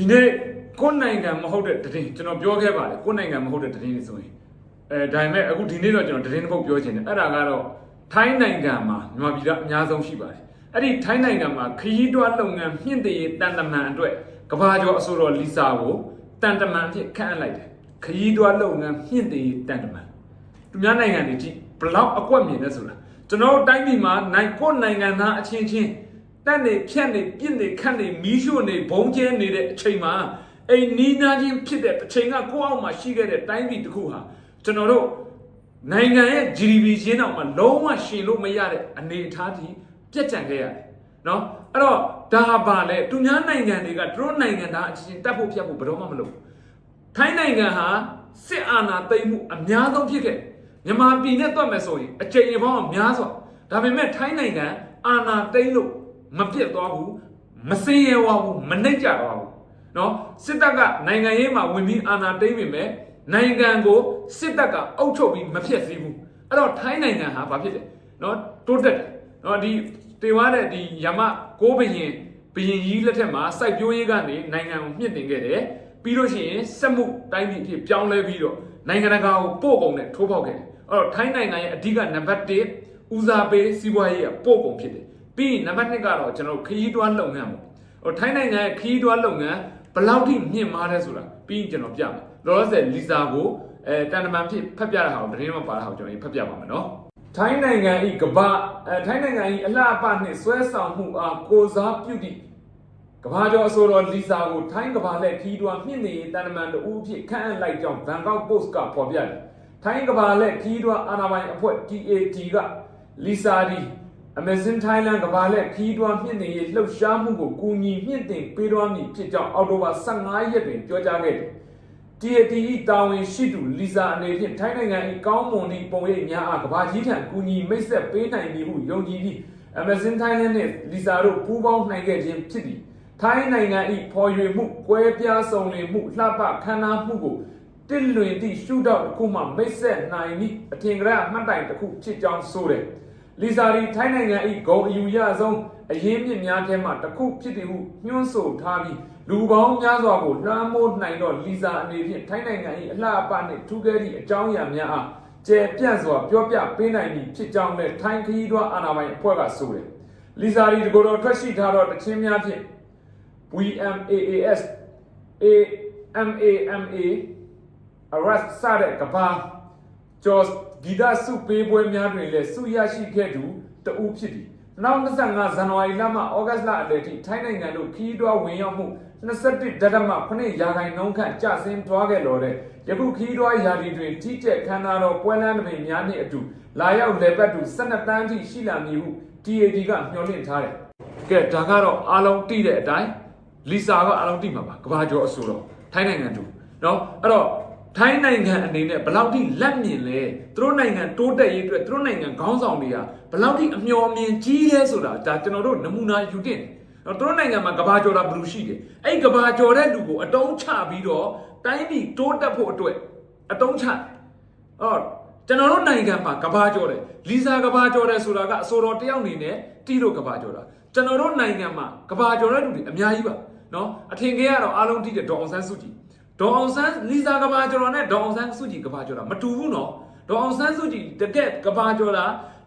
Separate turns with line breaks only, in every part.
ဒီနေ့ကိုယ်နိုင်ငံမဟုတ်တဲ့တည်င်းကျွန်တော်ပြောခဲ့ပါတယ်ကိုယ်နိုင်ငံမဟုတ်တဲ့တည်င်းတွေဆိုရင်အဲဒါပေမဲ့အခုဒီနေ့တော့ကျွန်တော်တည်င်းတစ်ပုတ်ပြောချင်တယ်အဲ့ဒါကတော့ထိုင်းနိုင်ငံမှာမြန်မာပြည်ကအများဆုံးရှိပါတယ်အဲ့ဒီထိုင်းနိုင်ငံမှာခရီးတွားလုပ်ငန်းမြင့်တည်ရေးတန်တမန်အတွက်ကဘာကျော်အဆိုတော်လီစာကိုတန်တမန်အဖြစ်ခန့်အပ်လိုက်တယ်ခရီးတွားလုပ်ငန်းမြင့်တည်ရေးတန်တမန်သူများနိုင်ငံတွေကြည့်ဘလောက်အကွက်မြင်လဲဆိုတာကျွန်တော်တို့တိုင်းပြည်မှာနိုင်ကိုယ်နိုင်ငံသားအချင်းချင်း တက်နေဖြတ်နေပြစ်နေခတ်နေမီးရှို့နေဘုံကျဲနေတဲ့အချိန်မှာအိမ်နီးနားချင်းဖြစ်တဲ့အချိန်ကကိုယ့်အောက်မှာရှိခဲ့တဲ့တိုင်းပြည်တစ်ခုဟာကျွန်တော်တို့နိုင်ငံရဲ့ GDP ရှင်းအောင်မှာလုံးဝရှင်လို့မရတဲ့အနေအထားကြီးပြတ်ကျန်ခဲ့ရတယ်နော်အဲ့တော့ဒါဟာပါလေသူများနိုင်ငံတွေကသူတို့နိုင်ငံသားအချင်းချင်းတက်ဖို့ဖြတ်ဖို့ဘယ်တော့မှမလုပ်ဘူးထိုင်းနိုင်ငံဟာစစ်အာဏာသိမ်းမှုအများဆုံးဖြစ်ခဲ့တယ်မြန်မာပြည်နဲ့တွက်မယ်ဆိုရင်အကြိမ်အပေါင်းအများစွာဒါပေမဲ့ထိုင်းနိုင်ငံအာဏာသိမ်းလို့ မပြတ်သွားဘူးမစင်းရဲဝါဘူးမနှိမ့်ကြသွားဘူးเนาะစစ်တပ်ကနိုင်ငံရေးမှာဝင်ပြီးအာဏာသိမ်းပေမဲ့နိုင်ငံကိုစစ်တပ်ကအုပ်ချုပ်ပြီးမဖြစ်စည်းဘူးအဲ့တော့ထိုင်းနိုင်ငံဟာဘာဖြစ်လဲเนาะတိုးတက်တယ်เนาะဒီတေဝါတဲ့ဒီယမကိုးဘရင်ဘရင်ကြီးလက်ထက်မှာစိုက်ပျိုးရေးကနေနိုင်ငံကိုမြင့်တင်ခဲ့တယ် ပြီးလို့ရှိရင်စက်မှုတိုင်းပြည်အဖြစ်ပြောင်းလဲပြီးတော့နိုင်ငံတကာကိုပို့ကုန်နဲ့ထိုးပေါက်ခဲ့တယ်အဲ့တော့ထိုင်းနိုင်ငံရဲ့အဓိကနံပါတ်1ဦးစားပေးစီးပွားရေးကပို့ကုန်ဖြစ်တယ် ပြီးရင်နံပါတ်2ကတော့ကျွန်တော်တို့ခရီးတွားလုပ်ငန်းပေါ့ဟိုထိုင်းနိုင်ငံရဲ့ခရီးတွားလုပ်ငန်းဘယ်လောက်ထိမြင့်မားလဲဆိုတာပြီးရင်ကျွန်တော်ပြမယ်လောလောဆယ်လီစာကိုအဲတန်တမန်ဖြစ်ဖတ်ပြတဲ့ဟာကိုတရင်မပါတဲ့ဟာကိုကျွန်တော်ဖတ်ပြပါမယ်နော်ထိုင်းနိုင်ငံဤကမ္ဘာအဲထိုင်းနိုင်ငံဤအလှအပနှင့်ဆွဲဆောင်မှုအားကိုစားပြုသည့်ကဘာကျော်အဆိုတော်လီစာကိုထိုင်းကဘာလက်ခီးတွားမြင့်နေတန်တမန်တူအဖြစ်ခန့်အပ်လိုက်ကြောင်းဘန်ကောက်ပို့စ်ကဖော်ပြတယ်။ထိုင်းကဘာလက်ခီးတွားအာဏာပိုင်အဖွဲ့ TAT ကလီစာဒီ Amazon Thailand ကဘာလက်ခီးတွားမြင့်နေရေးလှုပ်ရှားမှုကိုကူညီမြင့်တင်ပေးတော်မူဖြစ်ကြောင်းအောက်တိုဘာ15ရက်တွင်ပြောကြားခဲ့တယ်။ TATE တာဝန်ရှိသူလီစာအနေဖြင့်ထိုင်းနိုင်ငံ၏ကောင်းမွန်သည့်ပုံရိပ်များအားကဘာကြီးထံကူညီမိတ်ဆက်ပေးနိုင်ပြီဟုယုံကြည်ပြီး Amazon Thailand နှင့်လီစာတို့ပူးပေါင်းနိုင်ခဲ့ခြင်းဖြစ်သည်။ထိုင်းနိုင်ငံ၏ဖော်ရွေမှုကွဲပြားစုံလင်မှုလှပခမ်းနားမှုကိုတစ်လွင်သည့်ရှုထောင့်တစ်ခုမှမိတ်ဆက်နိုင်သည့်အထင်ကရအမှတ်တိုင်တစ်ခုဖြစ်ကြောင်းဆိုတယ်။ လီဇာရီထိုင်းနိုင်ငံ၏ဂုံအယူရဆုံးအရင်းမြစ်များထဲမှတစ်ခုဖြစ်သည်ဟုညွှန်းဆိုထားပြီးလူပေါင်းများစွာကိုလွှမ်းမိုးနိုင်သောလီဇာအနေဖြင့်ထိုင်းနိုင်ငံ၏အလှအပနှင့်ထူးကဲသည့်အကြောင်းအရာများအားကျယ်ပြန့်စွာပြောပြပေးနိုင်မည်ဖြစ်ကြောင်းလည်းထိုင်းခရီးသွားအာဏာပိုင်အဖွဲ့ကဆိုတယ်။လီဇာရီတကိုယ်တော်ထွက်ရှိထားသောတခြင်းများဖြင့် VMAAS AMAMA arrest စတဲ့ကဘာကျော် ဂီတစုပေးပွဲများတွင်လည်းစုရရှိခဲ့သူတဦးဖြစ်သည်2025ဇန်နဝါရီလမှဩဂတ်လအလယ်ထိထိုင်းနိုင်ငံတို့ခီးတွားဝင်ရောက်မှု21ဒသမ9ရာခိုင်နှုန်းခန့်ကျဆင်းသွားခဲ့လို့တဲ့ယခုခီးတွားရာသီတွင်ထိကျက်ခမ်းနားသောပွဲလမ်းတစ်ပင်များနှင့်အတူလာရောက်လည်ပတ်သူ12တန်းထိရှိလာမည်ဟု TAD ကမျှော်လင့်ထားတယ်ကဲဒါကတော့အားလုံးသိတဲ့အတိုင်း လီစာကအားလုံးသိမှာပါကဘာကျော်အဆိုတော့ထိုင်းနိုင်ငံတူเนาะအဲ့တော့ ထိုင်းနိုင်ငံအနေနဲ့ဘယ်လောက်ထိလက်မြင်လဲသူတို့နိုင်ငံတိုးတက်ရေးအတွက်သူတို့နိုင်ငံခေါင်းဆောင်တွေကဘယ်လောက်ထိအမျှော်အမြင်ကြီးလဲဆိုတာဒါကျွန်တော်တို့နမူနာယူတင်တယ်တော့သူတို့နိုင်ငံမှာကဘာကျော်တာဘယ်လိုရှိတယ်အဲ့ကဘာကျော်တဲ့လူကိုအတုံးချပြီးတော့တိုင်းပြည်တိုးတက်ဖို့အတွက်အတုံးချအော်ကျွန်တော်တို့နိုင်ငံမှာကဘာကျော်တယ်လီစာကဘာကျော်တယ်ဆိုတာကအဆိုတော်တယောက်အနေနဲ့တီးလို့ကဘာကျော်တာကျွန်တော်တို့နိုင်ငံမှာကဘာကျော်တဲ့လူတွေအများကြီးပါနော်အထင်ကြီးကတော့အားလုံးသိတဲ့ဒေါအောင်ဆန်းစုကြည် ဒေါအောင်ဆန်းလီဇာကဘာကျော်တာနဲ့ဒေါအောင်ဆန်းစုကြည်ကဘာကျော်တာမတူဘူးနော်ဒေါအောင်ဆန်းစုကြည်တကက်ကဘာကျော်တာ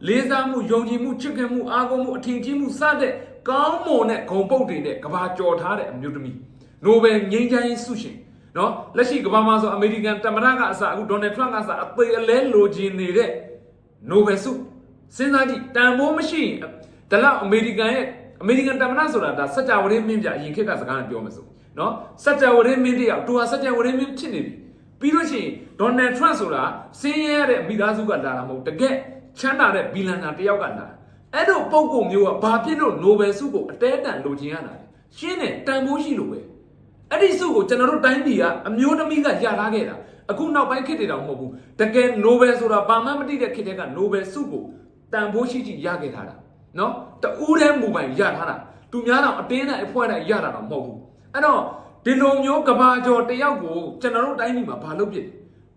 လေးစားမှုယုံကြည်မှုချစ်ခင်မှုအားကိုးမှုအထင်ကြီးမှုစတဲ့ကောင်းမွန်တဲ့ဂုံပုတ်တွေနဲ့ကဘာကျော်ထားတဲ့အမျိုးသမီးနိုဘယ်ငြိမ်းချမ်းရေးဆုရှင်နော်လက်ရှိကဘာမှာဆိုအမေရိကန်တမန်ကအစအခုဒေါ်နယ်ထရန့်ကအစအသေးအလဲလိုချင်နေတဲ့နိုဘယ်ဆုစဉ်းစားကြည့်တန်ဖိုးမရှိရင်ဒါလောက်အမေရိကန်ရဲ့အမေရိကန်တမန်ဆိုတာဒါစัจ java ရင်းမင်းပြအရင်ခေတ်ကစကားနဲ့ပြောမယ်ဆို နော်စัจ java ရင်းမင်းတယောက်သူဟာစัจ java ရင်းမင်းဖြစ်နေပြီပြီးလို့ရှိရင်ဒေါ်နယ်ထရန့်ဆိုတာစင်းရဲရတဲ့မိသားစုကလာတာမဟုတ်တကယ်ချမ်းသာတဲ့ဘီလန်နာတယောက်ကလာအဲ့လိုပုံကုမျိုးကဘာဖြစ်လို့နိုဘယ်ဆုကိုအတဲတန်လိုချင်ရတာလဲရှင်းတယ်တန်ဖိုးရှိလို့ပဲအဲ့ဒီဆုကိုကျွန်တော်တို့တိုင်းပြည်ကအမျိုးသမီးကရထားခဲ့တာအခုနောက်ပိုင်းခေတ်တွေတောင်မဟုတ်ဘူးတကယ်နိုဘယ်ဆိုတာဘာမှမသိတဲ့ခေတ်တွေကနိုဘယ်ဆုကိုတန်ဖိုးရှိရှိရခဲ့ထားတာနော်တူးတဲ့မူပိုင်ရထားတာသူများတော့အတင်းနဲ့အဖွဲနဲ့ရတာတော့မဟုတ်ဘူး အဲ့တော့ဒီလိုမျိုးကဘာကျော်တယောက်ကိုကျွန်တော်တို့တိုင်းပြည်မှာဘာလုပ်ဖြစ်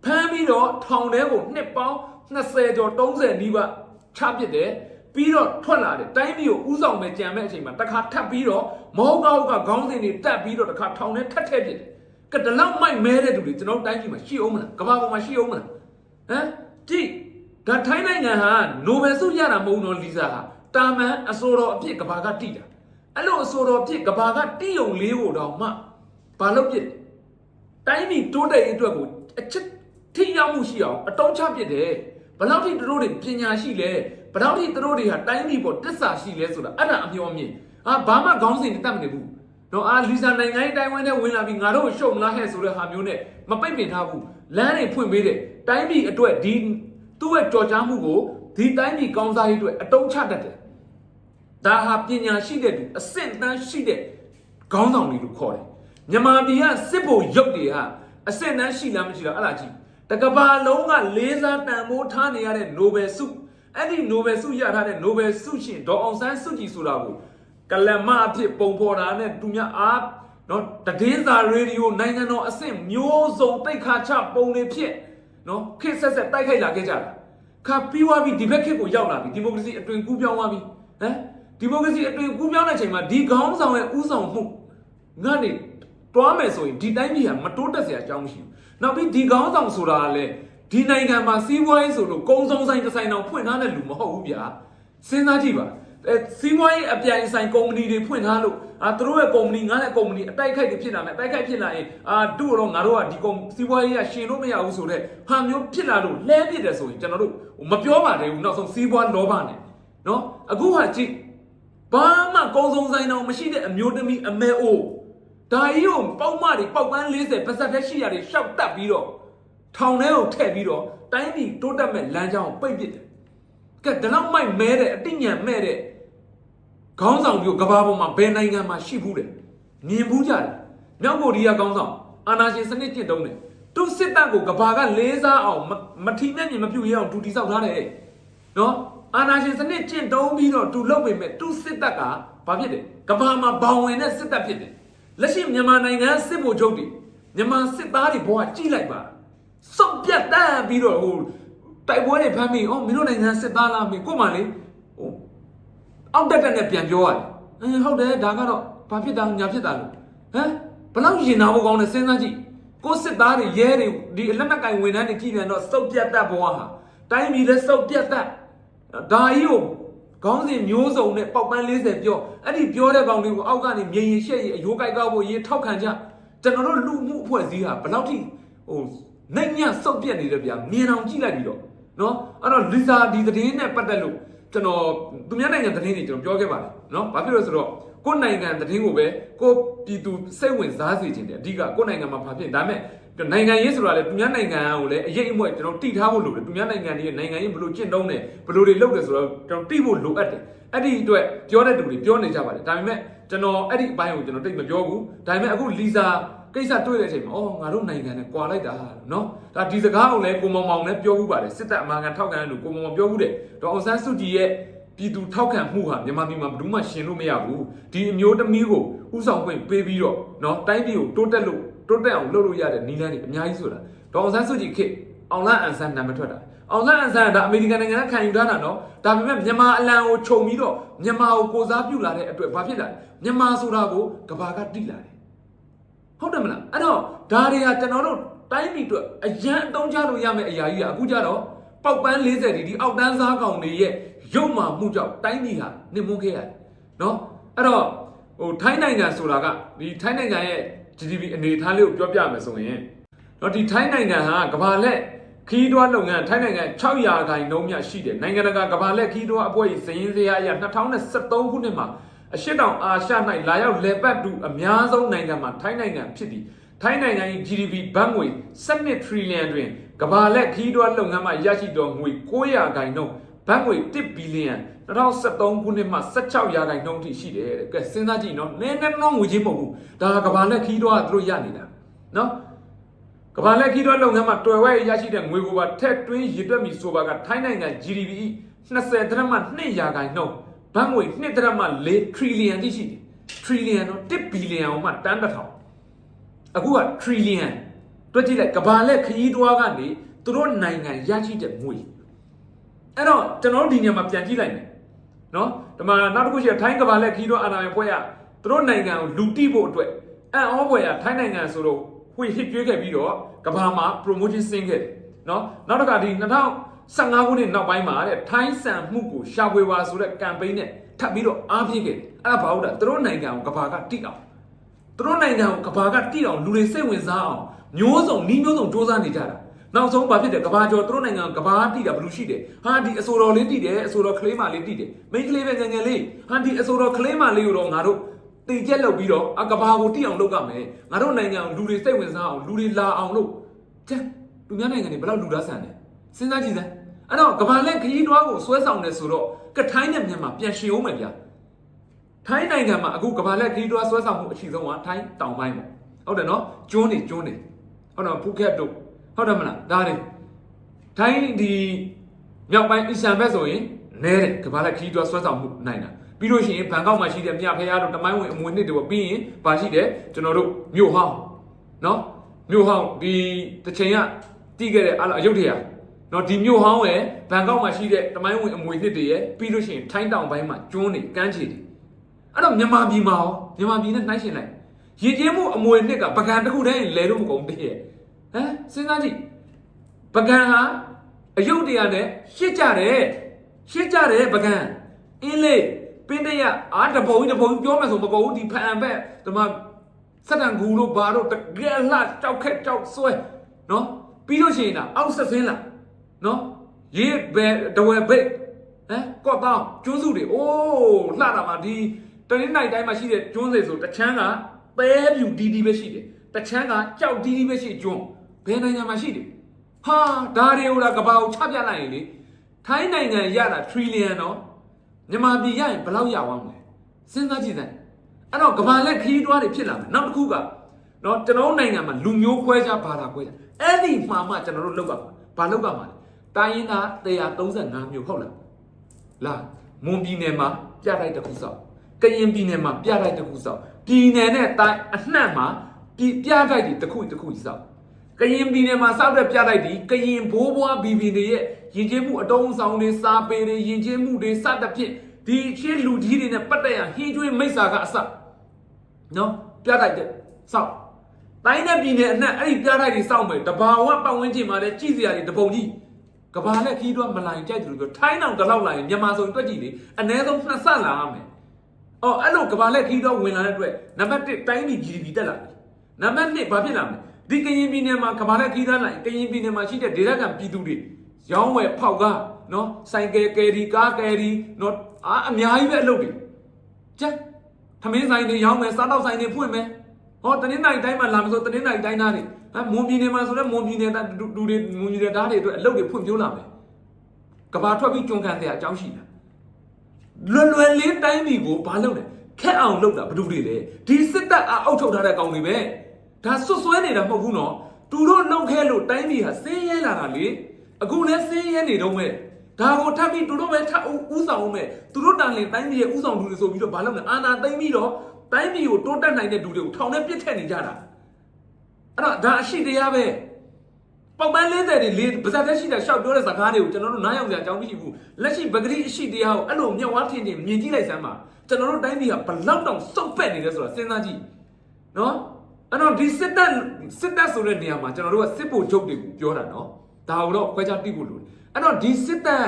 ဖမ်းပြီးတော့ထောင်ထဲကိုနှစ်ပေါင်း20ကျော်30နီးပါးချပစ်တယ်ပြီးတော့ထွက်လာတယ်တိုင်းပြည်ကိုဥဆောင်မဲ့ကြံမဲ့အချိန်မှာတစ်ခါထပ်ပြီးတော့မဟုတ်ကောက်ကခေါင်းစဉ်တွေတက်ပြီးတော့တစ်ခါထောင်ထဲထက်ထက်ပြစ်တယ်ကဲဒီလောက်မိုက်မဲတဲ့သူတွေကျွန်တော်တို့တိုင်းပြည်မှာရှိအောင်မလားကမ္ဘာပေါ်မှာရှိအောင်မလားဟမ်ကြည့်ဒါထိုင်းနိုင်ငံဟာနိုဘယ်ဆုရတာမဟုတ်တော့လီဇာဟာတာမန်အစိုးရအဖြစ်ကဘာကတိတာ အဲ့လိုအစိုးရအဖြစ်ကဘာကတိုံလေးကိုတော့မှဘာလုပ်ပြစ်တိုင်းပြည်တိုးတက်ရေးအတွက်ကိုအချက်ထိရောက်မှုရှိအောင်အတုံးချပြစ်တယ်ဘယ်လောက်ထိသူတို့တွေပညာရှိလဲဘယ်လောက်ထိသူတို့တွေဟာတိုင်းပြည်ပေါ်တစ္ဆာရှိလဲဆိုတာအဲ့ဒါအမျှော်မြင်ဟာဘာမှခေါင်းစဉ်တတ်မနေဘူးတော့အာလီဇာနိုင်ငံရေးတိုင်းဝန်းထဲဝင်လာပြီးငါတို့ရှုံမလားဟဲ့ဆိုတဲ့ဟာမျိုးနဲ့မပိတ်ပင်ထားဘူးလမ်းတွေဖွင့်ပေးတယ်တိုင်းပြည်အတွက်ဒီသူ့ရဲ့ကြော်ကြားမှုကိုဒီတိုင်းပြည်ကောင်းစားရေးအတွက်အတုံးချတတ်တယ် ဒါဟာပညာရှိတဲ့သူအဆင့်တန်းရှိတဲ့ခေါင်းဆောင်တွေလို့ခေါ်တယ်မြန်မာပြည်ကစစ်ဘုံရုပ်တွေဟာအဆင့်တန်းရှိလားမရှိလားအဲ့ဒါကြည့်တကဘာလုံးကလေးစားတန်ဖိုးထားနေရတဲ့ Nobel ဆုအဲ့ဒီ Nobel ဆုရထားတဲ့ Nobel ဆုရှင်ဒေါ်အောင်ဆန်းစုကြည်ဆိုတာကိုကလမအဖြစ်ပုံဖော်တာနဲ့သူများအားနော်တည်င်းစာရေဒီယိုနိုင်ငံတော်အဆင့်မျိုးစုံတိတ်ခါချပုံတွေဖြစ်နော်ခစ်ဆက်ဆက်တိုက်ခိုက်လာခဲ့ကြတာခါပြီးသွားပြီဒီဘက်ခစ်ကိုရောက်လာပြီဒီမိုကရေစီအသွင်ကူးပြောင်းသွားပြီဟမ် ဒီမိုကရေစီအသွင်ကူးပြောင်းတဲ့အချိန်မှာဒီခေါင်းဆောင်ရဲ့ဥဆောင်မှုငါနေတွားမယ်ဆိုရင်ဒီတိုင်းပြည်ကမတိုးတက်စရာအကြောင်းမရှိဘူးနောက်ပြီးဒီခေါင်းဆောင်ဆိုတာကလည်းဒီနိုင်ငံမှာစီးပွားရေးဆိုလို့ကုန်းဆုံးဆိုင်တစ်ဆိုင်တောင်ဖွင့်ထားတဲ့လူမဟုတ်ဘူးဗျာစဉ်းစားကြည့်ပါအဲစီးပွားရေးအပြိုင်ဆိုင်ကုမ္ပဏီတွေဖွင့်ထားလို့အာသူတို့ရဲ့ကုမ္ပဏီငါရဲ့ကုမ္ပဏီအတိုက်ခိုက်တွေဖြစ်လာမယ်အတိုက်ခိုက်ဖြစ်လာရင်အာတို့တော့ငါတို့ကဒီကုမ္စီးပွားရေးကရှင်လို့မရဘူးဆိုတော့ဟာမျိုးဖြစ်လာလို့လဲပြစ်တယ်ဆိုရင်ကျွန်တော်တို့မပြောပါနဲ့ဘူးနောက်ဆုံးစီးပွားလောဘနဲ့နော်အခုဟာကြည့် ဘာမှကုန်းဆုံးဆိုင်တောင်မရှိတဲ့အမျိုးသမီးအမဲအိုးဒါကြီးကိုပေါက်မတွေပေါက်ပန်း40ပါဇက်တက်ရှိရတယ်ရှောက်တက်ပြီးတော့ထောင်ထဲကိုထည့်ပြီးတော့တိုင်းပြည်တိုးတက်မဲ့လမ်းကြောင်းကိုပိတ်ပစ်တယ်ကဲဒါတော့မိုက်မဲတဲ့အတိညာမဲ့တဲ့ခေါင်းဆောင်မျိုးကဘာပေါ်မှာဘယ်နိုင်ငံမှာရှိဘူးတယ်မြင်ဘူးကြတယ်မြောက်ကိုရီးယားခေါင်းဆောင်အာနာရှင်စနစ်ကျင့်တုံးတယ်သူစစ်တပ်ကိုကဘာကလေးစားအောင်မထီမဲ့မြင်မပြူရအောင်သူတိဆောက်ထားတယ်နော် အာနာရှင်စနစ်ကျင့်တုံးပြီးတော့သူလုပ်ပေမဲ့သူစစ်တပ်ကဘာဖြစ်တယ်ကဘာမှာဘောင်ဝင်တဲ့စစ်တပ်ဖြစ်တယ်လက်ရှိမြန်မာနိုင်ငံစစ်ဗိုလ်ချုပ်တွေမြန်မာစစ်သားတွေဘဝကြည့်လိုက်ပါစုံပြတ်တန်းပြီးတော့ဟိုတိုက်ပွဲတွေဖမ်းပြီးအော်မင်းတို့နိုင်ငံစစ်သားလားမင်းကို့မှလေဟိုအောက်တက်တက်နဲ့ပြန်ပြောရတယ်အင်းဟုတ်တယ်ဒါကတော့ဘာဖြစ်တာညာဖြစ်တာလို့ဟမ်ဘလောက်ရင်နာဖို့ကောင်းလဲစဉ်းစားကြည့်ကို့စစ်သားတွေရဲတွေဒီအလက်နက်ကင်ဝန်ထမ်းတွေကြည့်ပြန်တော့စုံပြတ်တတ်ဘဝဟာတိုင်းပြည်လည်းစုံပြတ်တတ် ဒါကြီးကိုခေါင်းစဉ်မျိုးစုံနဲ့ပေါက်ပန်း40ပြောအဲ့ဒီပြောတဲ့ကောင်တွေကိုအောက်ကနေမြေရင်ရှက်ရင်အယိုးကြိုက်ကောက်ဖို့ရေးထောက်ခံကြကျွန်တော်တို့လူမှုအဖွဲ့အစည်းဟာဘယ်လောက်ထိဟိုနိုင်ညစုပ်ပြက်နေတယ်ဗျာမြင်အောင်ကြည့်လိုက်ပြီးတော့နော်အဲ့တော့လီဇာဒီသတင်းနဲ့ပတ်သက်လို့ကျွန်တော်သူများနိုင်ငံသတင်းတွေကျွန်တော်ပြောခဲ့ပါတယ်နော်ဘာဖြစ်လို့လဲဆိုတော့ ကိုယ်နိုင်ငံသတင်းကိုပဲကိုပြည်သူစိတ်ဝင်စားစေခြင်းတယ်အဓိကကိုယ်နိုင်ငံမှာဘာဖြစ်ဒါမဲ့နိုင်ငံရေးဆိုတာလေသူများနိုင်ငံကိုလည်းအရေးအမွဲ့ကျွန်တော်တိထားဖို့လိုတယ်သူများနိုင်ငံတွေနိုင်ငံရေးဘယ်လိုကျင့်သုံးတယ်ဘယ်လိုတွေလုပ်တယ်ဆိုတော့ကျွန်တော်တိဖို့လိုအပ်တယ်အဲ့ဒီအတွက်ပြောတဲ့သူတွေပြောနေကြပါတယ်ဒါပေမဲ့ကျွန်တော်အဲ့ဒီအပိုင်းကိုကျွန်တော်တိတ်မပြောဘူးဒါပေမဲ့အခုလီဇာကိစ္စတွေ့တဲ့အချိန်မှာအော်ငါတို့နိုင်ငံနဲ့ကွာလိုက်တာနော်ဒါဒီစကားကိုလည်းကိုမောင်မောင်လည်းပြောဘူးပါတယ်စစ်တပ်အမှန်ကန်ထောက်ခံတယ်လို့ကိုမောင်မောင်ပြောဘူးတဲ့ဒေါအောင်ဆန်းစုကြည်ရဲ့ ပြည်သူထောက်ခံမှုဟာမြန်မာပြည်မှာဘယ်သူမှရှင်လို့မရဘူးဒီအမျိုးသမီးကိုဥဆောင်ခွင့်ပေးပြီးတော့နော်တိုင်းပြည်ကိုတိုးတက်လို့တိုးတက်အောင်လုပ်လို့ရတဲ့နည်းလမ်းတွေအများကြီးဆိုတာဒေါအောင်ဆန်းစုကြည်ခေတ်အောင်လန့်အန်ဆန်နာမည်ထွက်တာအောင်လန့်အန်ဆန်ကဒါအမေရိကန်နိုင်ငံကခံယူထားတာနော်ဒါပေမဲ့မြန်မာအလံကိုခြုံပြီးတော့မြန်မာကိုကိုစားပြုလာတဲ့အတွက်ဘာဖြစ်လာလဲမြန်မာဆိုတာကိုကဘာကတိလာတယ်ဟုတ်တယ်မလားအဲ့တော့ဒါတွေဟာကျွန်တော်တို့တိုင်းပြည်အတွက်အရန်အတုံးချလို့ရမယ့်အရာကြီးကအခုကြတော့ပောက်ပန်း40ဒီဒီအောက်တန်းစားကောင်တွေရဲ့ ရုပ်မာမှုကြောင့်တိုင်းပြည်ဟာနှိမ့်မွခဲ့ရတယ်နော်အဲ့တော့ဟိုထိုင်းနိုင်ငံဆိုတာကဒီထိုင်းနိုင်ငံရဲ့ GDP အနေအထားလေးကိုပြောပြမယ်ဆိုရင်တော့ဒီထိုင်းနိုင်ငံဟာကမ္ဘာလက်ခီးတွားလုပ်ငန်းထိုင်းနိုင်ငံ600ခိုင်နှုန်းမြရှိတယ်နိုင်ငံတကာကမ္ဘာလက်ခီးတွားအဖွဲ့စည်ရင်းစရာအရ2023ခုနှစ်မှာအရှေ့တောင်အာရှ၌လာရောက်လည်ပတ်သူအများဆုံးနိုင်ငံမှာထိုင်းနိုင်ငံဖြစ်ပြီးထိုင်းနိုင်ငံ၏ GDP ဘတ်ငွေ17 trillion တွင်ကမ္ဘာလက်ခီးတွားလုပ်ငန်းမှရရှိသောငွေ900ခိုင်နှုန်း ဘတ်ငွေ1ဘီလီယံ2023ခုနှစ်မှာ16ရာခိုင်နှုန်းထိရှိတယ်တဲ့ကဲစဉ်းစားကြည့်နော်နည်းနည်းတော့ငွေချင်းမဟုတ်ဘူးဒါကကဘာလက်ခီးတော့သူတို့ရနေတာနော်ကဘာလက်ခီးတော့လုပ်ငန်းမှာတွယ်ဝဲရရှိတဲ့ငွေကိုပါထက်တွင်းရည်တွက်မီဆိုပါကထိုင်းနိုင်ငံ GDP 20ဒရမ2ရာခိုင်နှုန်းဘတ်ငွေ2ဒရမ4 trillion တိရှိတယ် trillion တော့1ဘီလီယံအောင်မှတန်းတစ်ထောင်အခုက trillion တွက်ကြည့်လိုက်ကဘာလက်ခီးတွားကနေသူတို့နိုင်ငံရရှိတဲ့ငွေ အဲ့တော့ကျွန်တော်တို့ဒီနေရာမှာပြန်ကြည့်လိုက်မယ်နော်ဒီမှာနောက်တစ်ခုရှိထိုင်းကဘာလက်ခီးတော့အာနာယဖွဲ့ရသူတို့နိုင်ငံကိုလူတိဖို့အတွက်အန်အောဖွဲ့ရထိုင်းနိုင်ငံဆိုတော့ဝှေဟစ်ကျွေးခဲ့ပြီးတော့ကဘာမှာ promotion ဆင်းခဲ့တယ်နော်နောက်တစ်ခါဒီ2015ခုနှစ်နောက်ပိုင်းမှာတဲ့ထိုင်းဆန်မှုကိုရှာဖွေပါဆိုတဲ့ campaign နဲ့ထပ်ပြီးတော့အားပြည့်ခဲ့တယ်အဲ့ဒါဘာလို့လဲသူတို့နိုင်ငံကိုကဘာကတိအောင်သူတို့နိုင်ငံကိုကဘာကတိအောင်လူတွေစိတ်ဝင်စားအောင်မျိုးစုံနီးမျိုးစုံစ조사နေကြတာ နောက်ဆုံးဘာဖြစ်တယ်ကဘာကျော်သူတို့နိုင်ငံကဘာတိတာဘယ်လိုရှိတယ်ဟာဒီအဆိုတော်လေးတိတယ်အဆိုတော်ကလေးမလေးတိတယ်မိန်းကလေးပဲငယ်ငယ်လေးဟာဒီအဆိုတော်ကလေးမလေးကိုတော့ငါတို့တင်ကျက်လုပ်ပြီးတော့အကဘာကိုတိအောင်လုပ်ကြမယ်ငါတို့နိုင်ငံကိုလူတွေစိတ်ဝင်စားအောင်လူတွေလာအောင်လို့ကျန်လူများနိုင်ငံတွေဘယ်လောက်လူသားဆန်တယ်စဉ်းစားကြည့်စမ်းအဲ့တော့ကဘာလက်ခရီးတွားကိုဆွဲဆောင်တယ်ဆိုတော့ကထိုင်းနဲ့မြန်မာပြန်ရှင်အောင်မယ်ဗျာထိုင်းနိုင်ငံမှာအခုကမ္ဘာလက်ခရီးတွားဆွဲဆောင်မှုအရှိဆုံးကထိုင်းတောင်ပိုင်းပေါ့ဟုတ်တယ်နော်ကျွန်းနေကျွန်းနေဟုတ်တော့ဖူခက်တို့ ဟုတ်တယ်မလားဒါတွေထိုင်းဒီမြောက်ပိုင်းအီရှန်ဘက်ဆိုရင်နဲတယ်ကမ္ဘာလက်ခရီးတွားဆွဲဆောင်မှုနိုင်တာပြီးလို့ရှိရင်ဘန်ကောက်မှာရှိတဲ့မြဖရားတို့တမိုင်းဝင်အမွေနှစ်တွေပေါ့ပြီးရင်ပါရှိတယ်ကျွန်တော်တို့မြို့ဟောင်းနော်မြို့ဟောင်းဒီတစ်ချိန်ကတီးခဲ့တဲ့အဲ့လိုအယုတ်ထရာနော်ဒီမြို့ဟောင်းရဲ့ဘန်ကောက်မှာရှိတဲ့တမိုင်းဝင်အမွေနှစ်တွေရဲ့ပြီးလို့ရှိရင်ထိုင်းတောင်ပိုင်းမှာကျွန်းနေကမ်းခြေတွေအဲ့တော့မြန်မာပြည်မှာရောမြန်မာပြည်နဲ့နှိုင်းရှင်လိုက်ရည်ကျင်းမှုအမွေနှစ်ကပကံတစ်ခုတည်းလဲလို့မကုန်သေးရဲ့ ဟမ်စဉ်းစားကြည့်ပကံဟာအယုတ်တရားနဲ့ရှစ်ကြတယ်ရှစ်ကြတယ်ပကံအင်းလေးပင်းတရအားတပုံကြီးတပုံကြီးပြောမယ်ဆိုမကုန်ဘူးဒီဖန်ဘက်ဒီမှာစက်တန်ကူတို့ဘာတို့တကယ်လှကြောက်ခက်ကြောက်ဆွဲနော်ပြီးလို့ရှိရင်တော့အောက်ဆက်စင်းလာနော်ရေးဘယ်တဝဲဘိတ်ဟမ်ကော့တောင်းကျွန်းစုတွေအိုးလှတာမှာဒီတနင်္နိုင်တိုင်းမှာရှိတဲ့ကျွန်းစေဆိုတချမ်းကပဲပြူတီးတီးပဲရှိတယ်တချမ်းကကြောက်တီးတီးပဲရှိကျွန်း ဘယ်နိုင်ငံမှာရှိတယ်ဟာဒါတွေဟိုလားကဘာကိုချပြလိုက်ရင်လေထိုင်းနိုင်ငံရတာထရီလီယံနော်မြန်မာပြည်ရရင်ဘယ်လောက်ရအောင်လဲစဉ်းစားကြည့်စမ်းအဲ့တော့ကဘာလက်ခရီးတွားတွေဖြစ်လာမယ်နောက်တစ်ခုကနော်ကျွန်တော်တို့နိုင်ငံမှာလူမျိုးခွဲခြားဘာသာခွဲခြားအဲ့ဒီမှာမှကျွန်တော်တို့လောက်ပါဘာလောက်ကမှာလဲတိုင်းရင်းသား135မျိုးဟုတ်လားလာမွန်ပြည်နယ်မှာပြတိုက်တစ်ခုစောက်ကရင်ပြည်နယ်မှာပြတိုက်တစ်ခုစောက်ပြည်နယ်နဲ့တိုင်းအနှံ့မှာပြည်ပြတိုက်တွေတစ်ခုတစ်ခုစောက် ကရင်ပြည်နယ်မှာစောက်တဲ့ပြတိုက်တွေကရင်ဘိုးဘွားဘီဘီတွေရဲ့ယဉ်ကျေးမှုအတုံးဆောင်တွေစာပေတွေယဉ်ကျေးမှုတွေစသဖြင့်ဒီချင်းလူကြီးတွေနဲ့ပတ်သက်ရဟင်းကျွေးမိစ္ဆာကအစနော်ပြတိုက်တဲ့စောက်တိုင်းနဲ့ပြည်နယ်အနှံ့အဲ့ဒီပြတိုက်တွေစောက်မယ်တဘာဝပတ်ဝန်းကျင်မှာလည်းကြည်စရာတွေတပုံကြီးကဘာလက်ခီးတော့မလာရင်ကြိုက်တယ်လို့ပြောထိုင်းအောင်တစ်လောက်လာရင်မြန်မာဆိုရင်တွက်ကြည့်လေအနည်းဆုံးနှစ်ဆလာရမယ်။အော်အဲ့လိုကဘာလက်ခီးတော့ဝင်လာတဲ့အတွက်နံပါတ်1တိုင်းပြည် GDP တက်လာပြီ။နံပါတ်2ဘာဖြစ်လာမလဲ။ ဒီကရင်ပြည်နယ်မှာကဘာလက်ခီးသားလာရင်ကရင်ပြည်နယ်မှာရှိတဲ့ဒေသခံပြည်သူတွေရောင်းဝယ်ဖောက်ကားနော်ဆိုင်ကယ်ကယ်ရီကားကယ်ရီနော်အာအများကြီးပဲအလုပ်တွေ။ချက်ထမင်းဆိုင်တွေရောင်းမယ်စားတော့ဆိုင်တွေဖွင့်မယ်။ဟောတနင်္လာရီတိုင်းမှာလာမဆိုတနင်္လာရီတိုင်းသားတွေဟမ်မွန်ပြည်နယ်မှာဆိုတော့မွန်ပြည်နယ်သားလူတွေမွန်ပြည်နယ်သားတွေအတွက်အလုပ်တွေဖွင့်ပြိုးလာမယ်။ကဘာထွက်ပြီးကျွန်းကန်တဲ့အကြောင်းရှိတာ။လွယ်လွယ်လေးတိုင်းပြည်ကိုဘာလုပ်လဲခက်အောင်လုပ်တာဘယ်သူတွေလဲဒီစစ်တပ်အအုပ်ထုတ်ထားတဲ့ကောင်တွေပဲ ဒါဆွတ်ဆွဲနေတာမဟုတ်ဘူးနော်သူတို့နှုတ်ခဲလို့တိုင်းပြည်ဟာစင်းရဲလာတာလေအခုလည်းစင်းရဲနေတော့မဲ့ဒါကိုထပ်ပြီးသူတို့ပဲထပ်ဥဆောင်အောင်မဲ့သူတို့တန်လင်တိုင်းပြည်ရဲ့ဥဆောင်သူတွေဆိုပြီးတော့ဘာလုပ်လဲအာနာသိမ့်ပြီးတော့တိုင်းပြည်ကိုတိုးတက်နိုင်တဲ့သူတွေကိုထောင်ထဲပြစ်ထည့်နေကြတာအဲ့တော့ဒါအရှိတရားပဲပေါက်ပန်း40တွေလေးပါဇက်သက်ရှိတာရှောက်ပြောတဲ့စကားတွေကိုကျွန်တော်တို့နားယောင်ကြအကြောင်းမရှိဘူးလက်ရှိပဂတိအရှိတရားကိုအဲ့လိုမျက်ဝါးထင်ထင်မြင်ကြည့်လိုက်စမ်းပါကျွန်တော်တို့တိုင်းပြည်ကဘလောက်တောင်စုပ်ပက်နေလဲဆိုတာစဉ်းစားကြည့်နော် အဲ့တော့ဒီစစ်တပ်စစ်တပ်ဆိုတဲ့နေရာမှာကျွန်တော်တို့ကစစ်ဖို့ချုပ်တွေကိုပြောတာနော်ဒါကိုတော့ခွဲခြားတိဖို့လိုတယ်အဲ့တော့ဒီစစ်တပ်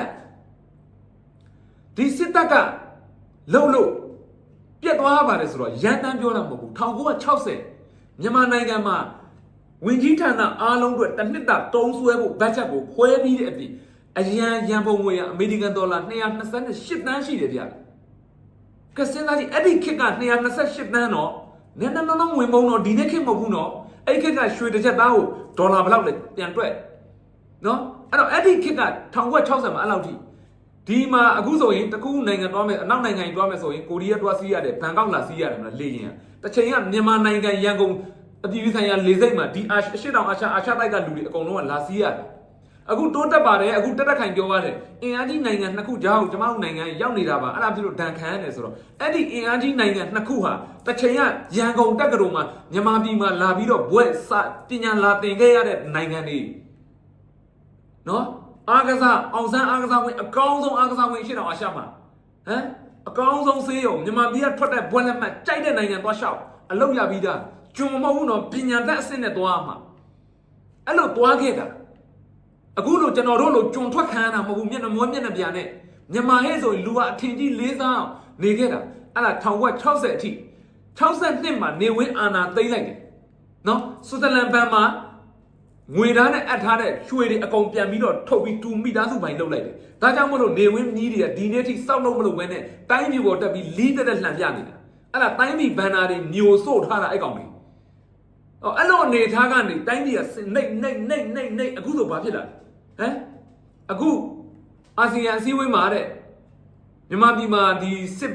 ဒီစစ်တပ်ကလှုပ်လို့ပြက်သွားပါတယ်ဆိုတော့ရန်တမ်းပြောတာမဟုတ်ဘူး1960မြန်မာနိုင်ငံမှာဝင်ကြီးဌာနအားလုံးအတွက်တစ်နှစ်တာတုံးဆွဲဖို့ဘတ်ဂျက်ကိုခွဲပြီးတဲ့အပြင်အရန်ရန်ပုံငွေကအမေရိကန်ဒေါ်လာ228တန်းရှိတယ်ဗျကစင်းသားကြီးအဲ့ဒီခေတ်က228တန်းတော့ နည်းနည်းနော်ဝင်ပုံတော့ဒီနေ့ခေတ်မဟုတ်ဘူးနော်အဲ့ခေတ်ကရွှေတစ်ချက်သားကိုဒေါ်လာဘယ်လောက်လဲပြန်တွက်နော်အဲ့တော့အဲ့ဒီခေတ်က1960မှာအဲ့လောက်ထိဒီမှာအခုဆိုရင်တကူနိုင်ငံသွားမယ်အနောက်နိုင်ငံကြီးသွားမယ်ဆိုရင်ကိုရီးယားသွားစီးရတယ်ဘန်ကောက်လာစီးရတယ်မလားလေရင်တစ်ချိန်ကမြန်မာနိုင်ငံရန်ကုန်အပြည်ပြည်ဆိုင်ရာလေဆိပ်မှာဒီအာရှတောင်အာရှအာရှတိုက်ကလူတွေအကုန်လုံးကလာစီးရတယ် အခုတိုးတက်ပါတယ်အခုတက်တက်ခိုင်ပြောရတယ်အင်အားကြီးနိုင်ငံနှစ်ခုကြားကိုကျမတို့နိုင်ငံရောက်နေတာပါအဲ့ဒါဖြစ်လို့ဒဏ်ခံရတယ်ဆိုတော့အဲ့ဒီအင်အားကြီးနိုင်ငံနှစ်ခုဟာတစ်ချိန်ကရန်ကုန်တက္ကသိုလ်မှာမြန်မာပြည်မှာလာပြီးတော့ဘွဲ့စပညာလာသင်ခဲ့ရတဲ့နိုင်ငံတွေနော်အားကစားအောင်ဆန်းအားကစားဝင်အကောင်းဆုံးအားကစားဝင်ရှိတော့အာရှမှာဟ
ဟမ်အကောင်းဆုံးဆေးရုံမြန်မာပြည်ကထွက်တဲ့ဘွဲလက်မှတ်ကြိုက်တဲ့နိုင်ငံသွားရှောက်အလုပ်ရပြီးသားကျွန်မမဟုတ်ဘူးနော်ပညာတတ်အဆင့်နဲ့သွားမှာအဲ့လိုသွားခဲ့တာ အခုလို့ကျွန်တော်တို့လို့ကျွန်ထွက်ခံရတာမဟုတ်ဘူးမျက်နှာမွေးမျက်နှာပြာနဲ့မြန်မာဟဲ့ဆိုရင်လူကအထင်ကြီးလေးစားအောင်နေခဲ့တာအဲ့ဒါ1960အထိ62မှာနေဝင်းအာနာသိမ့်လိုက်တယ်နော်ဆွစ်ဇာလန်ဘန်မှာငွေသားနဲ့အပ်ထားတဲ့ရွှေတွေအကုန်ပြန်ပြီးတော့ထုတ်ပြီးတူမိသားစုပိုင်လုပ်လိုက်တယ်။ဒါကြောင့်မလို့နေဝင်းမြည်တွေကဒီနေ့ထိစောက်လို့မလုပ်ဘဲနဲ့တိုင်းပြည်ပေါ်တက်ပြီးလီးတက်တက်လှန်ပြနေတာ။အဲ့ဒါတိုင်းပြည်ဘန်နာတွေမျိုးစို့ထားတာအဲ့ကောင်တွေ။အော်အဲ့လိုအနေထားကနေတိုင်းပြည်ကစနှိမ့်နှိမ့်နှိမ့်နှိမ့်နှိမ့်အခုဆိုဘာဖြစ်လာလဲ။ ဟမ်အခုအာဆီယံအစည်းအဝေးမှာတဲ့မြန်မာပြည်မှာဒီစစ်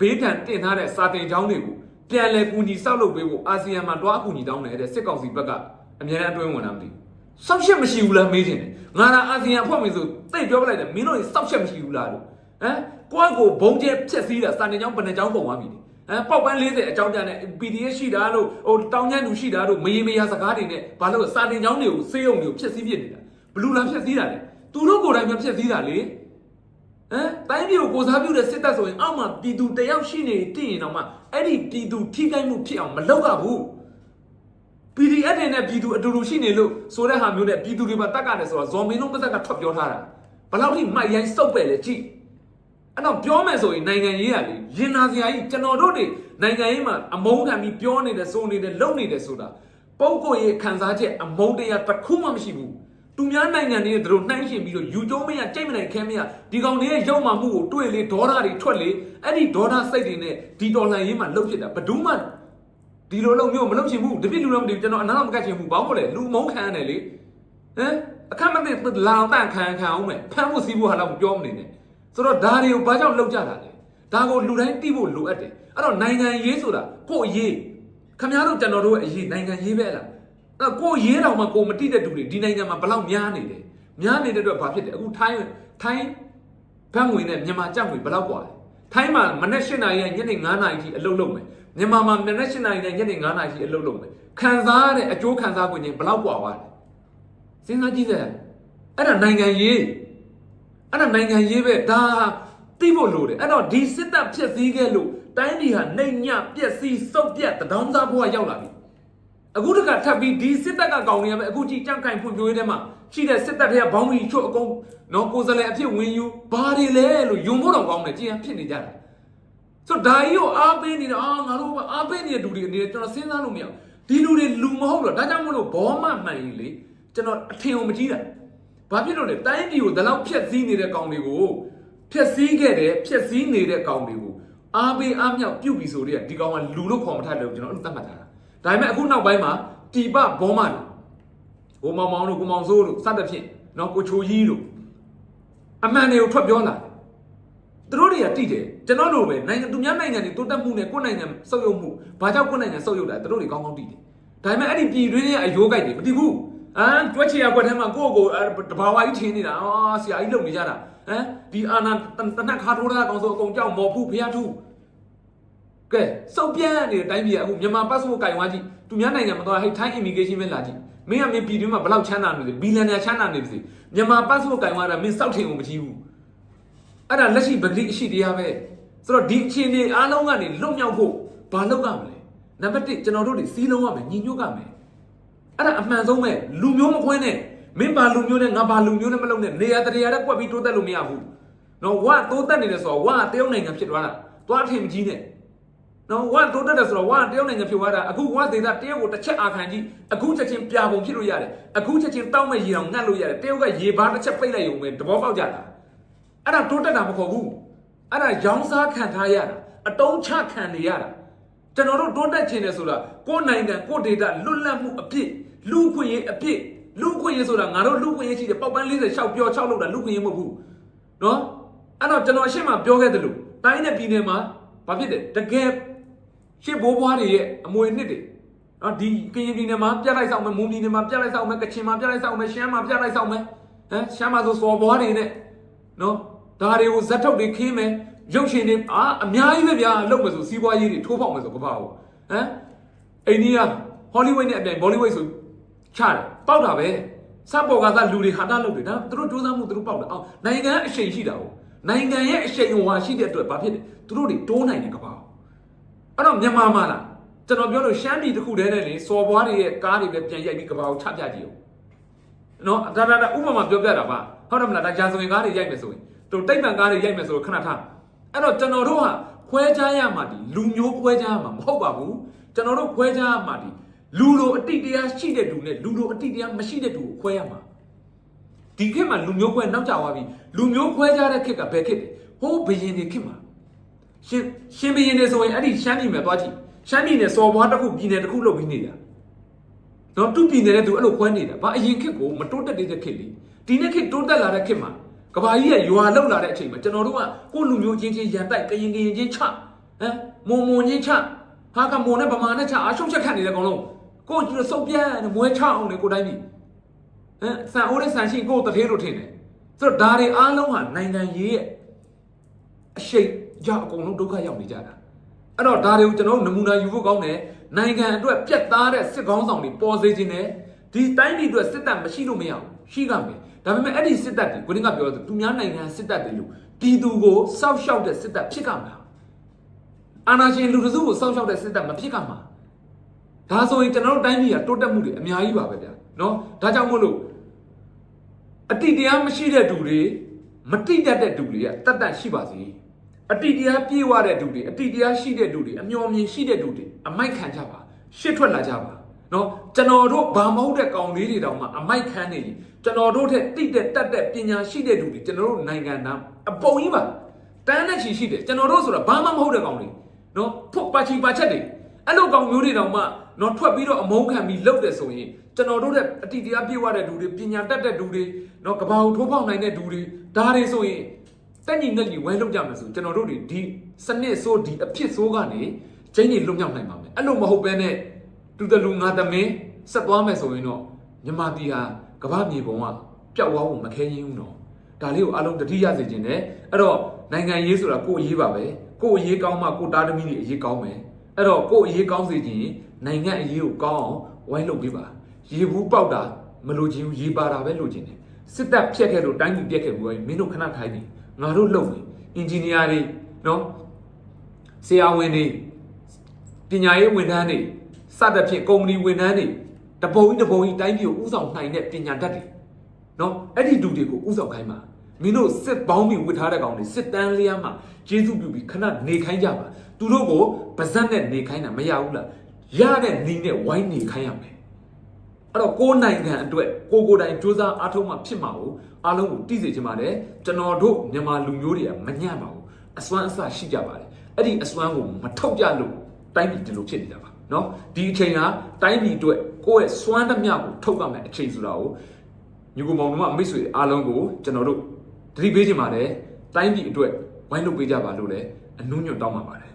ဘေးဒဏ်တင်ထားတဲ့စာတင်ကျောင်းတွေကိုပြန်လည်ကူညီဆောက်လုပ်ပေးဖို့အာဆီယံမှာတွားအကူညီတောင်းတယ်တဲ့စစ်ကောင်စီဘက်ကအများအားအတွင်းဝင်တာမသိဘူး။စောက်ချက်မရှိဘူးလားမေးချင်တယ်။ငါကအာဆီယံအဖွဲ့ဝင်ဆိုတိတ်ပြောပလိုက်တယ်မင်းတို့စောက်ချက်မရှိဘူးလားလို့။ဟမ်ကိုယ့်ကိုဘုံကျဲဖြက်စီးတာစာတင်ကျောင်းဘယ်နှကျောင်းကုန်သွားပြီလဲ။ဟမ်ပေါက်ပန်း40အကြောင်းပြနဲ့ PDF ရှိတာလို့ဟိုတောင်းကျမ်းသူရှိတာလို့မရေမရစကားတွေနဲ့ဘာလို့စာတင်ကျောင်းတွေကိုစေးုံတွေကိုဖြက်စီးပြစ်နေတာ။ ဘလူးလားဖြက်စီးတာလေ။သူတို့ကိုယ်တိုင်ပဲဖြက်စီးတာလေ။ဟမ်တိုင်းပြည်ကိုကိုစားပြုတဲ့စစ်တပ်ဆိုရင်အောက်မှာပြည်သူတယောက်ရှိနေတည်ရင်တော့မှအဲ့ဒီပြည်သူထိခိုက်မှုဖြစ်အောင်မလုပ်ရဘူး။ PDF တွေနဲ့ပြည်သူအတူတူရှိနေလို့ဆိုတဲ့ဟာမျိုးနဲ့ပြည်သူတွေပါတတ်ရတယ်ဆိုတော့ဇော်မင်းလုံးပတ်သက်ကထွက်ပြောထားတာဘယ်လောက်ထိမိုက်ရိုင်းစုပ်ပဲလေကြည့်အဲ့တော့ပြောမယ်ဆိုရင်နိုင်ငံရေးကလေရင်နာစရာကြီးကျွန်တော်တို့တွေနိုင်ငံရေးမှာအမုန်းခံပြီးပြောနေတယ်ဆိုနေတယ်လုပ်နေတယ်ဆိုတာပုံကိုယ်ရေးခံစားချက်အမုန်းတရားတစ်ခုမှမရှိဘူး သူများနိုင်ငံတွေတို့နှိုင်းရှင်ပြီးတော့ယူကျုံးမရကြိတ်မနိုင်ခဲမရဒီကောင်တွေရဲ့ရုံမှမှုကိုတွေ့လေဒေါသတွေထွက်လေအဲ့ဒီဒေါသစိတ်တွေနဲ့ဒီတော်လှန်ရေးမှာလှုပ်ဖြစ်တာဘယ်သူမှဒီလိုလုံးမျိုးမလုပ်ချင်ဘူးတပြည့်လူလုံးမတည်ဘူးကျွန်တော်အနာတော့မကတ်ချင်ဘူးဘာလို့လဲလူမုန်းခံရတယ်လေဟမ်အခက်မသိလောင်တန့်ခံခံအောင်မယ်ဖမ်းဖို့စီးဖို့ဟာတော့ပြောမနေနဲ့ဆိုတော့ဒါတွေကိုဘာကြောင့်လုပ်ကြတာလဲဒါကိုလူတိုင်းသိဖို့လိုအပ်တယ်အဲ့တော့နိုင်ငံရေးဆိုတာကိုယ့်အရေးခမများတို့ကျွန်တော်တို့ရဲ့အရေးနိုင်ငံရေးပဲလား အဲ့ကိုယ့်ရေးတော်မှကိုယ်မတိတဲ့သူတွေဒီနိုင်ငံမှာဘယ်လောက်များနေတယ်များနေတဲ့အတွက်ဘာဖြစ်တယ်အခုထိုင်းထိုင်းဘတ်ငွေနဲ့မြန်မာကျပ်ငွေဘယ်လောက်กว่าလဲ ထိုင်းမှာမနေ့၈နာရီနဲ့ညနေ9နာရီထိအလုပ်လုပ်မယ်မြန်မာမှာမနေ့၈နာရီနဲ့ညနေ9နာရီထိအလုပ်လုပ်မယ်ခံစားရတဲ့အကျိုးခံစား권ချင်းဘယ်လောက်กว่าသွားလဲစဉ်းစားကြည့်စေအဲ့ဒါနိုင်ငံရေးအဲ့ဒါနိုင်ငံရေးပဲဒါသိဖို့လိုတယ်အဲ့တော့ဒီစစ်တပ်ဖြစ်စည်းခဲ့လို့တိုင်းပြည်ဟာနှိမ်ညပျက်စီးစုပ်ပြတ်တဒေါင်းသားဘဝရောက်လာပြီ အခုတခါထပ်ပြီးဒီစစ်တပ်ကကောင်းနေရမယ်အခုကြည့်ကြန့်ခိုင်ဖွံ့ဖြိုးရေးထဲမှာရှိတဲ့စစ်တပ်တွေကဘောင်းကြီးချွတ်အကုန်နော်ကိုယ်စားလှယ်အဖြစ်ဝင်ယူဘာတွေလဲလို့ယုံဖို့တော့ကောင်းတယ်ကြည်ဟန်ဖြစ်နေကြတယ်ဆိုတော့ဒါကြီးကိုအားပေးနေတာအာငါတို့ကအားပေးနေတဲ့လူတွေအနေနဲ့ကျွန်တော်စဉ်းစားလို့မရဘူးဒီလူတွေလူမဟုတ်တော့ဒါကြောင့်မလို့ဘောမမှန်ရင်လေကျွန်တော်အထင်ကိုမကြီးတာဘာဖြစ်လို့လဲတိုင်းပြည်ကိုဒီလောက်ဖြက်စည်းနေတဲ့ကောင်တွေကိုဖြက်စည်းခဲ့တယ်ဖြက်စည်းနေတဲ့ကောင်တွေကိုအားပေးအားမြောက်ပြုတ်ပြီဆိုတော့ဒီကောင်ကလူလို့ခေါ်မထတယ်လို့ကျွန်တော်အဲ့လိုသတ်မှတ်ထားတာ ဒါပေမဲ့အခုနောက်ပိုင်းမှာတီပဘောမတွေဟိုမောင်မောင်တို့ကိုမောင်စိုးတို့စသဖြင့်နော်ကိုချိုကြီးတို့အမှန်တွေကိုထွက်ပြောလာတယ်သူတို့တွေကတိတယ်ကျွန်တော်တို့ပဲနိုင်ငံသူများနိုင်ငံတွေတိုးတက်မှုနဲ့ကိုယ့်နိုင်ငံဆုပ်ယုပ်မှုဘာကြောင့်ကိုယ့်နိုင်ငံဆုပ်ယုပ်တာသူတို့တွေကောင်းကောင်းတိတယ်ဒါပေမဲ့အဲ့ဒီပြည်တွင်းရဲ့အယိုးကိုက်တွေမတိဘူးဟမ်ကြွက်ချီရကွက်ထဲမှာကိုယ့်ကိုယ်တဘာဝကြီးထင်းနေတာအာဆရာကြီးလုံနေကြတာဟမ်ဒီအာနာတနက်ခါထိုးတာကောင်ဆိုအကုန်ကြောက်မော်ဖူးဖျားထူး ကဲစုပ်ပြန်းနေတဲ့တိုင်းပြည်ကအခုမြန်မာ passport ကင်ဝါကြည့်သူများနိုင်ငံမှာတော့ဟဲ့ Thai immigration ပဲလာကြည့်မင်းကမင်းပြည်တွင်းမှာဘယ်လောက်ချမ်းသာနေလဲဘီလန်ညာချမ်းသာနေပြီစီမြန်မာ passport ကင်ဝါတာမင်းစောက်ထင်ကိုမကြည့်ဘူးအဲ့ဒါလက်ရှိပဂတိအရှိတရားပဲဆိုတော့ဒီအခြေအနေအားလုံးကနေလွတ်မြောက်ဖို့ဘာလုပ်ရမလဲနံပါတ်1ကျွန်တော်တို့တွေစီးလုံးရမယ်ညီညွတ်ရမယ်အဲ့ဒါအမှန်ဆုံးပဲလူမျိုးမခွဲနဲ့မင်းဘာလူမျိုးနဲ့ငါဘာလူမျိုးနဲ့မလုပ်နဲ့နေရာတရာနဲ့ကွက်ပြီးတိုးတက်လို့မရဘူးနော်ဝါတိုးတက်နေတယ်ဆိုတော့ဝါတရုတ်နိုင်ငံဖြစ်သွားတာသွားထင်မကြီးနဲ့ နော်ဝါတိုးတက်တယ်ဆိုတော့ဝါတရုတ်နိုင်ငံဖြစ်သွားတာအခုဝါဒေသတရုတ်ကိုတစ်ချက်အာခံကြည့်အခုချက်ချင်းပြာပုံဖြစ်လို့ရတယ်အခုချက်ချင်းတောက်မဲ့ရေအောင်ငတ်လို့ရတယ်တရုတ်ကရေဘားတစ်ချက်ပိတ်လိုက်ရုံပဲသဘောပေါက်ကြတာအဲ့ဒါတိုးတက်တာမခေါ်ဘူးအဲ့ဒါရောင်းစားခံထားရတာအတုံးချခံနေရတာကျွန်တော်တို့တိုးတက်ခြင်းတယ်ဆိုတာကိုယ်နိုင်ငံကိုယ်ဒေတာလွတ်လပ်မှုအပြည့်လူခွင့်ရေးအပြည့်လူခွင့်ရေးဆိုတာငါတို့လူခွင့်ရေးရှိတယ်ပေါက်ပန်း40ရှောက်ပြော6လောက်တာလူခွင့်ရေးမဟုတ်ဘူးနော်အဲ့တော့ကျွန်တော်အရှင်းမှာပြောခဲ့တယ်လို့တိုင်းနဲ့ပြည်နယ်မှာဘာဖြစ်တယ်တကယ် ရှစ်ဘိုးဘွားတွေရဲ့အမွေနှစ်တွေနော်ဒီကရင်ပြည်နယ်မှာပြတ်လိုက်ဆောင်မယ်မွန်ပြည်နယ်မှာပြတ်လိုက်ဆောင်မယ်ကချင်မှာပြတ်လိုက်ဆောင်မယ်ရှမ်းမှာပြတ်လိုက်ဆောင်မယ်ဟမ်ရှမ်းမှာဆိုစော်ဘွားတွေနဲ့နော်ဒါတွေကိုဇက်ထုတ်တွေခင်းမယ်ရုပ်ရှင်တွေအာအများကြီးပဲဗျာလုပ်မယ်ဆိုစီးပွားရေးတွေထိုးပေါက်မယ်ဆိုကပ္ပကိုဟမ်အိန္ဒိယဟောလိဝုဒ်နဲ့အပြိုင်ဘောလိဝုဒ်ဆိုချတယ်ပေါက်တာပဲစပေါ်ကစားလူတွေဟာတာလုပ်တယ်ဒါသူတို့စူးစမ်းမှုသူတို့ပေါက်တယ်အောင်နိုင်ငံအရှိန်ရှိတာကိုနိုင်ငံရဲ့အရှိန်အဝါရှိတဲ့အတွက်ဘာဖြစ်လဲသူတို့တွေတိုးနိုင်တယ်ကမ္ဘာကို အဲ့တော့မြန်မာမှာလားကျွန်တော်ပြောလို့ရှမ်းပြည်တစ်ခုတည်းနဲ့လေစော်ဘွားတွေရဲ့ကားတွေပဲပြန်ရိုက်ပြီးကမ္ဘာကိုချပြကြည့်အောင်နော်ဒါဒါဒါဥပမာပြောပြတာပါဟုတ်တယ်မလားဒါဂျာဆိုရင်ကားတွေရိုက်မယ်ဆိုရင်သူတိတ်ပံကားတွေရိုက်မယ်ဆိုခဏထားအဲ့တော့ကျွန်တော်တို့ဟာခွဲခြားရမှာဒီလူမျိုးခွဲခြားမှာမဟုတ်ပါဘူးကျွန်တော်တို့ခွဲခြားရမှာဒီလူလိုအတိတ်တရားရှိတဲ့လူနဲ့လူလိုအတိတ်တရားမရှိတဲ့လူကိုခွဲရမှာဒီခေတ်မှာလူမျိုးခွဲနောက်ကျသွားပြီလူမျိုးခွဲကြတဲ့ခေတ်ကဘယ်ခေတ်လဲဟိုးဘယင်တွေခေတ်မှာ ရှင်ရှင်ဘယင်တွေဆိုရင်အဲ့ဒီရှမ်းပြည်မှာသွားကြည့်ရှမ်းပြည်နယ်စော်ဘွားတစ်ခုပြည်နယ်တစ်ခုလုပ်ပြီးနေတာတော့သူ့ပြည်နယ်နဲ့သူအဲ့လိုခွဲနေတာဘာအရင်ခေတ်ကိုမတိုးတက်တဲ့ခေတ်လေဒီနေ့ခေတ်တိုးတက်လာတဲ့ခေတ်မှာကဘာကြီးကရွာလောက်လာတဲ့အချိန်မှာကျွန်တော်တို့ကကိုယ့်လူမျိုးချင်းချင်းရန်တိုက်ကရင်ကရင်ချင်းချဟမ်မုံမုံချင်းချဟာကမုံနဲ့ဗမာနဲ့ချအားရှုံးချက်ခတ်နေတယ်ကောင်လုံးကိုယ်ကျစုပ်ပြန်မွဲချအောင်လေကိုတိုင်းပြီဟမ်ဆန်အိုးနဲ့ဆန်ရှိကိုယ်တထေးလို့ထင်တယ်ဆိုတော့ဒါတွေအားလုံးဟာနိုင်ငံရေးရဲ့အရှိတ် ကြောင့်အကုန်လုံးဒုက္ခရောက်နေကြတာအဲ့တော့ဒါတွေကိုကျွန်တော်တို့နမူနာယူဖို့ကောင်းတယ်နိုင်ငံအတွက်ပြတ်သားတဲ့စစ်ကောင်းဆောင်တွေပေါ်စေခြင်းနဲ့ဒီတိုင်းပြည်အတွက်စစ်တပ်မရှိလို့မရဘူးရှိကမယ်ဒါပေမဲ့အဲ့ဒီစစ်တပ်တွေကိုရင်းကပြောသူများနိုင်ငံစစ်တပ်တွေလို့ပြည်သူကိုစောက်ရှောက်တဲ့စစ်တပ်ဖြစ်ကမှာအာဏာရှင်လူတစုကိုစောက်ရှောက်တဲ့စစ်တပ်မဖြစ်ကမှာဒါဆိုရင်ကျွန်တော်တို့တိုင်းပြည်ကတိုးတက်မှုတွေအများကြီးပါပဲဗျာနော်ဒါကြောင့်မို့လို့အတိတရားမရှိတဲ့သူတွေမတိတတ်တဲ့သူတွေကတတ်တတ်ရှိပါစေ အတိတရားပြေးဝတဲ့သူတွေအတိတရားရှိတဲ့သူတွေအမျော်မြင်ရှိတဲ့သူတွေအမိုက်ခံကြပါရှစ်ထွက်လာကြပါနော်ကျွန်တော်တို့ဘာမဟုတ်တဲ့ကောင်လေးတွေတောင်မှအမိုက်ခံနေရင်ကျွန်တော်တို့ထက်တိတဲ့တတ်တဲ့ပညာရှိတဲ့သူတွေကျွန်တော်တို့နိုင်ငံသားအပုံကြီးပါတန်းနဲ့ချီရှိတယ်ကျွန်တော်တို့ဆိုတာဘာမှမဟုတ်တဲ့ကောင်လေးနော်ဖုတ်ပါချီပါချက်တွေအဲ့လိုကောင်မျိုးတွေတောင်မှတော့ထွက်ပြီးတော့အမုန်းခံပြီးလှုပ်တယ်ဆိုရင်ကျွန်တော်တို့တဲ့အတိတရားပြေဝတဲ့လူတွေပညာတတ်တဲ့လူတွေနော်ကဘာကိုထိုးပေါက်နိုင်တဲ့လူတွေဒါတွေဆိုရင် တက်ညီနဲ့ညီဝဲလုပ်ကြမယ်ဆိုကျွန်တော်တို့တွေဒီစနစ်ဆိုးဒီအဖြစ်ဆိုးကနေကျင်းနေလွတ်မြောက်နိုင်ပါမယ်အဲ့လိုမဟုတ်ဘဲနဲ့တူတလူငါသမင်းဆက်သွားမယ်ဆိုရင်တော့မြမတီဟာကဘာမြေပုံကပျောက်သွားဖို့မခဲရင်းဘူးနော်ဒါလေးကိုအလုံးတတိယစေခြင်းနဲ့အဲ့တော့နိုင်ငံရေးဆိုတာကိုယ်အရေးပါပဲကိုယ်အရေးကောင်းမှကိုယ်တားသမီးတွေအရေးကောင်းမယ်အဲ့တော့ကိုယ့်အရေးကောင်းစေခြင်းနိုင်ငံအရေးကိုကောင်းအောင်ဝိုင်းလုပ်ပေးပါရေဘူးပေါက်တာမလိုချင်ဘူးရေပါတာပဲလိုချင်တယ်စစ်တပ်ဖြတ်ခဲ့လို့တိုင်းပြည်ပြက်ခဲ့ဘူးမင်းတို့ခဏထိုင်နေ ငါတို့လုပ်နေအင်ဂျင်နီယာတွေနော်ဆရာဝန်တွေပညာရေးဝန်ထမ်းတွေစသဖြင့်ကုမ္ပဏီဝန်ထမ်းတွေတပုံကြီးတပုံကြီးတိုင်းပြည်ကိုဥဆောင်နိုင်တဲ့ပညာတတ်တွေနော်အဲ့ဒီလူတွေကိုဥဆောင်ခိုင်းပါမင်းတို့စစ်ပေါင်းပြီးဝစ်ထားတဲ့ကောင်တွေစစ်တန်းလျားမှာကျေးဇူးပြုပြီးခဏနေခိုင်းကြပါသူတို့ကိုပါဇက်နဲ့နေခိုင်းတာမရဘူးလားရတဲ့နီးနဲ့ဝိုင်းနေခိုင်းရမယ်အဲ့တော့ကိုယ်နိုင်ငံအတွက်ကိုကိုယ်တိုင်စူးစမ်းအားထုတ်မှဖြစ်မှာကို အားလုံးကိုသိစေချင်ပါတယ်ကျွန်တော်တို့မြန်မာလူမျိုးတွေကမညံ့ပါဘူးအစွမ်းအစရှိကြပါတယ်အဲ့ဒီအစွမ်းကိုမထုတ်ကြလို့တိုင်းပြည်ဒီလိုဖြစ်နေကြပါနော်ဒီအချိန်ဟာတိုင်းပြည်အတွက်ကိုယ့်ရဲ့စွမ်းသမျှကိုထုတ်ရမယ်အချိန်ဆိုတာကိုညီကောင်မောင်တို့မိတ်ဆွေအားလုံးကိုကျွန်တော်တို့သတိပေးချင်ပါတယ်တိုင်းပြည်အတွက်ဝိုင်းလုပ်ပေးကြပါလို့လည်းအနှုံးညွတ်တောင်းပါပါတယ်